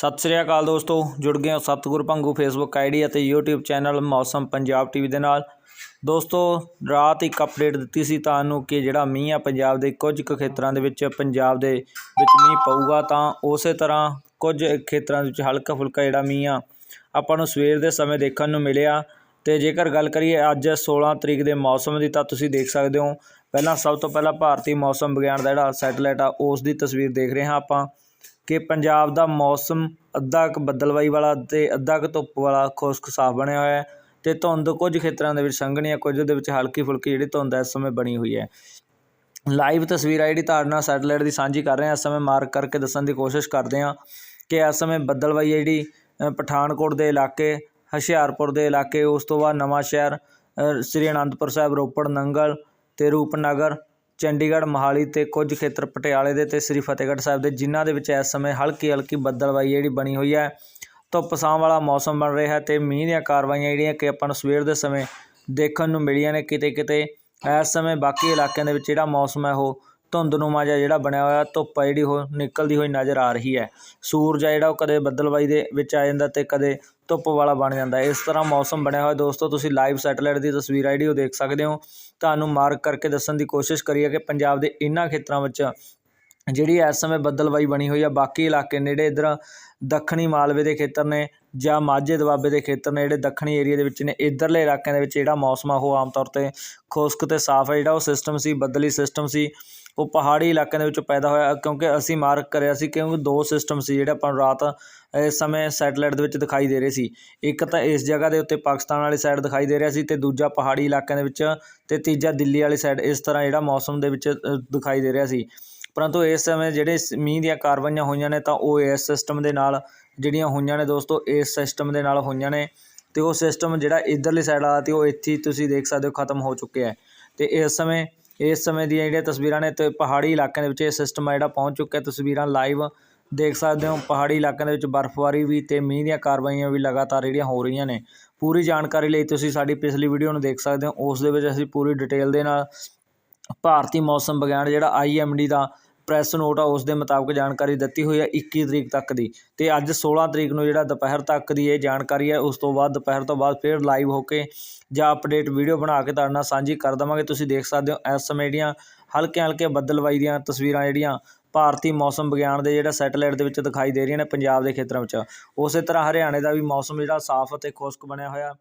ਸਤਿ ਸ੍ਰੀ ਅਕਾਲ ਦੋਸਤੋ, ਜੁੜ ਗਏ ਹੋ ਸਤਿਗੁਰ ਭੰਗੂ ਫੇਸਬੁੱਕ ਆਈਡੀ ਅਤੇ YouTube channel Mausam Punjab TV ਦੇ ਨਾਲ। ਦੋਸਤੋ, ਰਾਤ ਇੱਕ ਅਪਡੇਟ ਦਿੱਤੀ ਸੀ ਤੁਹਾਨੂੰ ਕਿ ਜਿਹੜਾ ਮੀਂਹ ਆ ਪੰਜਾਬ ਦੇ ਕੁਝ ਕੁ ਖੇਤਰਾਂ ਦੇ ਵਿੱਚ, ਪੰਜਾਬ ਦੇ ਵਿੱਚ ਮੀਂਹ ਪਊਗਾ ਤਾਂ ਉਸੇ ਤਰ੍ਹਾਂ ਕੁਝ ਖੇਤਰਾਂ ਦੇ ਵਿੱਚ ਹਲਕਾ ਫੁਲਕਾ ਜਿਹੜਾ ਮੀਂਹ ਆ, ਆਪਾਂ ਨੂੰ ਸਵੇਰ ਦੇ ਸਮੇਂ ਦੇਖਣ ਨੂੰ ਮਿਲਿਆ। ਤੇ ਜੇਕਰ ਗੱਲ ਕਰੀਏ ਅੱਜ 16 ਤਰੀਕ ਦੇ ਮੌਸਮ ਦੀ ਤਾਂ ਤੁਸੀਂ ਦੇਖ ਸਕਦੇ ਹੋ। ਪਹਿਲਾਂ ਸਭ ਤੋਂ ਪਹਿਲਾਂ ਭਾਰਤੀ ਮੌਸਮ ਵਿਗਿਆਨ ਦਾ ਜਿਹੜਾ ਸੈਟੇਲਾਈਟ ਆ, ਉਸ ਦੀ ਤਸਵੀਰ ਦੇਖ ਰਹੇ ਹਾਂ ਆਪਾਂ। ਕਿ ਪੰਜਾਬ ਦਾ ਮੌਸਮ ਅੱਧਾ ਕੁ ਬੱਦਲਵਾਈ ਵਾਲਾ ਅਤੇ ਅੱਧਾ ਕੁ ਧੁੱਪ ਵਾਲਾ ਖੁਸ਼ਕ ਸਾਫ਼ ਬਣਿਆ ਹੋਇਆ ਹੈ ਅਤੇ ਧੁੰਦ ਕੁਝ ਖੇਤਰਾਂ ਦੇ ਵਿੱਚ ਸੰਘਣੀ ਹੈ, ਕੁਝ ਦੇ ਵਿੱਚ ਹਲਕੀ ਫੁਲਕੀ ਜਿਹੜੀ ਧੁੰਦ ਇਸ ਸਮੇਂ ਬਣੀ ਹੋਈ ਹੈ। ਲਾਈਵ ਤਸਵੀਰ ਆ ਜਿਹੜੀ ਤੁਹਾਡੇ ਨਾਲ ਸੈਟੇਲਾਈਟ ਦੀ ਸਾਂਝੀ ਕਰ ਰਹੇ ਹਾਂ, ਇਸ ਸਮੇਂ ਮਾਰਕ ਕਰਕੇ ਦੱਸਣ ਦੀ ਕੋਸ਼ਿਸ਼ ਕਰਦੇ ਹਾਂ ਕਿ ਇਸ ਸਮੇਂ ਬੱਦਲਵਾਈ ਹੈ ਜਿਹੜੀ ਪਠਾਨਕੋਟ ਦੇ ਇਲਾਕੇ, ਹੁਸ਼ਿਆਰਪੁਰ ਦੇ ਇਲਾਕੇ, ਉਸ ਤੋਂ ਬਾਅਦ ਨਵਾਂ ਸ਼ਹਿਰ ਸ੍ਰੀ ਅਨੰਦਪੁਰ ਸਾਹਿਬ, ਰੋਪੜ, ਨੰਗਲ ਤੇ ਰੂਪਨਗਰ ਚੰਡੀਗੜ੍ਹ, ਮੋਹਾਲੀ ਤੇ ਕੁਝ ਖੇਤਰ ਪਟਿਆਲੇ ਦੇ ਤੇ ਸ੍ਰੀ ਫਤਿਹਗੜ੍ਹ ਸਾਹਿਬ ਦੇ, ਜਿਨ੍ਹਾਂ ਦੇ ਵਿੱਚ ਇਸ ਸਮੇਂ ਹਲਕੀ ਹਲਕੀ ਬੱਦਲਵਾਈ ਜਿਹੜੀ ਬਣੀ ਹੋਈ ਹੈ। ਧੁੱਪ ਛਾਂ ਵਾਲਾ ਮੌਸਮ ਬਣ ਰਿਹਾ ਹੈ ਤੇ ਮੀਂਹ ਦੀਆਂ ਕਾਰਵਾਈਆਂ ਜਿਹੜੀਆਂ ਕਿ ਆਪਾਂ ਨੂੰ ਸਵੇਰ ਦੇ ਸਮੇਂ ਦੇਖਣ ਨੂੰ ਮਿਲੀਆਂ ਨੇ ਕਿਤੇ ਕਿਤੇ ਇਸ ਸਮੇਂ ਬਾਕੀ ਇਲਾਕਿਆਂ ਦੇ ਵਿੱਚ ਜਿਹੜਾ ਮੌਸਮ ਹੈ, ਉਹ ਧੁੰਦਨੁਮਾ ਜਿਹਾ ਜਿਹੜਾ ਬਣਿਆ ਹੋਇਆ, ਧੁੱਪ ਆ ਜਿਹੜੀ ਉਹ ਨਿਕਲਦੀ ਹੋਈ ਨਜ਼ਰ ਆ ਰਹੀ ਹੈ। ਸੂਰਜ ਆ ਜਿਹੜਾ ਉਹ ਕਦੇ ਬੱਦਲਵਾਈ ਦੇ ਵਿੱਚ ਆ ਜਾਂਦਾ ਤੇ ਕਦੇ ਧੁੱਪ ਵਾਲਾ ਬਣ ਜਾਂਦਾ ਇਸ ਤਰ੍ਹਾਂ ਮੌਸਮ ਬਣਿਆ ਹੋਇਆ ਦੋਸਤੋ, ਤੁਸੀਂ ਲਾਈਵ ਸੈਟੇਲਾਈਟ ਦੀ ਤਸਵੀਰ ਆ ਜਿਹੜੀ ਉਹ ਦੇਖ ਸਕਦੇ ਹੋ। ਤੁਹਾਨੂੰ ਮਾਰਕ ਕਰਕੇ ਦੱਸਣ ਦੀ ਕੋਸ਼ਿਸ਼ ਕਰੀਏ ਕਿ ਪੰਜਾਬ ਦੇ ਇਹਨਾਂ ਖੇਤਰਾਂ ਵਿੱਚ ਜਿਹੜੀ ਇਸ ਸਮੇਂ ਬੱਦਲਵਾਈ ਬਣੀ ਹੋਈ ਆ, ਬਾਕੀ ਇਲਾਕੇ ਨੇੜੇ ਇੱਧਰ ਦੱਖਣੀ ਮਾਲਵੇ ਦੇ ਖੇਤਰ ਨੇ ਜਾਂ ਮਾਝੇ ਦੁਆਬੇ ਦੇ ਖੇਤਰ ਨੇ, ਜਿਹੜੇ ਦੱਖਣੀ ਏਰੀਆ ਦੇ ਵਿੱਚ ਨੇ, ਇੱਧਰਲੇ ਇਲਾਕਿਆਂ ਦੇ ਵਿੱਚ ਜਿਹੜਾ ਮੌਸਮ ਆ, ਉਹ ਆਮ ਤੌਰ ਤੇ ਖੁਸ਼ਕ ਤੇ ਸਾਫ਼ ਹੈ। ਜਿਹੜਾ ਉਹ ਸਿਸਟਮ ਸੀ, ਬੱਦਲੀ ਸਿਸਟਮ ਸੀ। ਉਹ ਪਹਾੜੀ ਇਲਾਕਿਆਂ ਦੇ ਵਿੱਚ ਪੈਦਾ ਹੋਇਆ ਕਿਉਂਕਿ ਅਸੀਂ ਮਾਰਕ ਕਰਿਆ ਸੀ ਕਿਉਂਕਿ ਦੋ ਸਿਸਟਮ ਸੀ ਜਿਹੜੇ ਆਪਾਂ ਨੂੰ ਰਾਤ ਇਸ ਸਮੇਂ ਸੈਟੇਲਾਈਟ ਦੇ ਵਿੱਚ ਦਿਖਾਈ ਦੇ ਰਹੇ ਸੀ। ਇੱਕ ਤਾਂ ਇਸ ਜਗ੍ਹਾ ਦੇ ਉੱਤੇ ਪਾਕਿਸਤਾਨ ਵਾਲੀ ਸਾਈਡ ਦਿਖਾਈ ਦੇ ਰਿਹਾ ਸੀ ਤੇ ਦੂਜਾ ਪਹਾੜੀ ਇਲਾਕਿਆਂ ਦੇ ਵਿੱਚ ਤੇ ਤੀਜਾ ਦਿੱਲੀ ਵਾਲੀ ਸਾਈਡ ਇਸ ਤਰ੍ਹਾਂ ਜਿਹੜਾ ਮੌਸਮ ਦੇ ਵਿੱਚ ਦਿਖਾਈ ਦੇ ਰਿਹਾ ਸੀ। ਪਰੰਤੂ ਇਸ ਸਮੇਂ ਜਿਹੜੇ ਮੀਂਹ ਦੀਆਂ ਕਾਰਵਾਈਆਂ ਹੋਈਆਂ ਨੇ ਤਾਂ ਉਹ ਇਸ ਸਿਸਟਮ ਦੇ ਨਾਲ ਜਿਹੜੀਆਂ ਹੋਈਆਂ ਨੇ ਦੋਸਤੋ, ਇਸ ਸਿਸਟਮ ਦੇ ਨਾਲ ਹੋਈਆਂ ਨੇ ਤੇ ਉਹ ਸਿਸਟਮ ਜਿਹੜਾ ਇਧਰਲੀ ਸਾਈਡ ਆ ਤੇ ਉਹ ਇੱਥੇ ਤੁਸੀਂ ਦੇਖ ਸਕਦੇ ਹੋ ਖਤਮ ਹੋ ਚੁੱਕਿਆ ਹੈ। ਤੇ ਇਸ ਸਮੇਂ ਇਸ ਸਮੇਂ ਦੀਆਂ ਜਿਹੜੀਆਂ ਤਸਵੀਰਾਂ ਨੇ ਤੇ ਪਹਾੜੀ ਇਲਾਕਿਆਂ ਦੇ ਵਿੱਚ ਇਹ ਸਿਸਟਮ ਆ ਜਿਹੜਾ ਪਹੁੰਚ ਚੁੱਕਿਆ। ਤਸਵੀਰਾਂ ਲਾਈਵ ਦੇਖ ਸਕਦੇ ਹੋ। ਪਹਾੜੀ ਇਲਾਕਿਆਂ ਦੇ ਵਿੱਚ ਬਰਫ਼ਬਾਰੀ ਵੀ ਤੇ ਮੀਂਹ ਦੀਆਂ ਕਾਰਵਾਈਆਂ ਵੀ ਲਗਾਤਾਰ ਜਿਹੜੀਆਂ ਹੋ ਰਹੀਆਂ ਨੇ। ਪੂਰੀ ਜਾਣਕਾਰੀ ਲਈ ਤੁਸੀਂ ਸਾਡੀ ਪਿਛਲੀ ਵੀਡੀਓ ਨੂੰ ਦੇਖ ਸਕਦੇ ਹੋ। ਉਸ ਦੇ ਵਿੱਚ ਅਸੀਂ ਪੂਰੀ ਡਿਟੇਲ ਦੇ ਨਾਲ ਭਾਰਤੀ ਮੌਸਮ ਵਿਗਿਆਨ ਜਿਹੜਾ ਆਈਐਮਡੀ ਦਾ ਪ੍ਰੈਸ ਨੋਟ ਆ, ਉਸ ਦੇ ਮੁਤਾਬਕ ਜਾਣਕਾਰੀ ਦਿੱਤੀ ਹੋਈ ਹੈ 21 ਤਰੀਕ ਤੱਕ ਦੀ। ਤੇ ਅੱਜ 16 ਤਰੀਕ ਨੂੰ ਜਿਹੜਾ ਦੁਪਹਿਰ ਤੱਕ ਦੀ ਇਹ ਜਾਣਕਾਰੀ ਹੈ, ਉਸ ਤੋਂ ਬਾਅਦ ਦੁਪਹਿਰ ਤੋਂ ਬਾਅਦ ਫਿਰ ਲਾਈਵ ਹੋ ਕੇ ਜਾਂ ਅਪਡੇਟ ਵੀਡੀਓ ਬਣਾ ਕੇ ਤੁਹਾਡੇ ਨਾਲ ਸਾਂਝੀ ਕਰ ਦੇਵਾਂਗੇ। ਤੁਸੀਂ ਦੇਖ ਸਕਦੇ ਹੋ ਇਸ ਸਮੇਂ ਜਿਹੜੀਆਂ ਹਲਕੇ ਹਲਕੇ ਬੱਦਲਵਾਈ ਦੀਆਂ ਤਸਵੀਰਾਂ ਜਿਹੜੀਆਂ ਭਾਰਤੀ ਮੌਸਮ ਵਿਗਿਆਨ ਦੇ ਜਿਹੜਾ ਸੈਟੇਲਾਈਟ ਦੇ ਵਿੱਚ ਦਿਖਾਈ ਦੇ ਰਹੀਆਂ ਨੇ ਪੰਜਾਬ ਦੇ ਖੇਤਰਾਂ ਵਿੱਚ। ਉਸੇ ਤਰ੍ਹਾਂ ਹਰਿਆਣੇ ਦਾ ਵੀ ਮੌਸਮ ਜਿਹੜਾ ਸਾਫ਼ ਅਤੇ ਖੁਸ਼ਕ ਬਣਿਆ ਹੋਇਆ।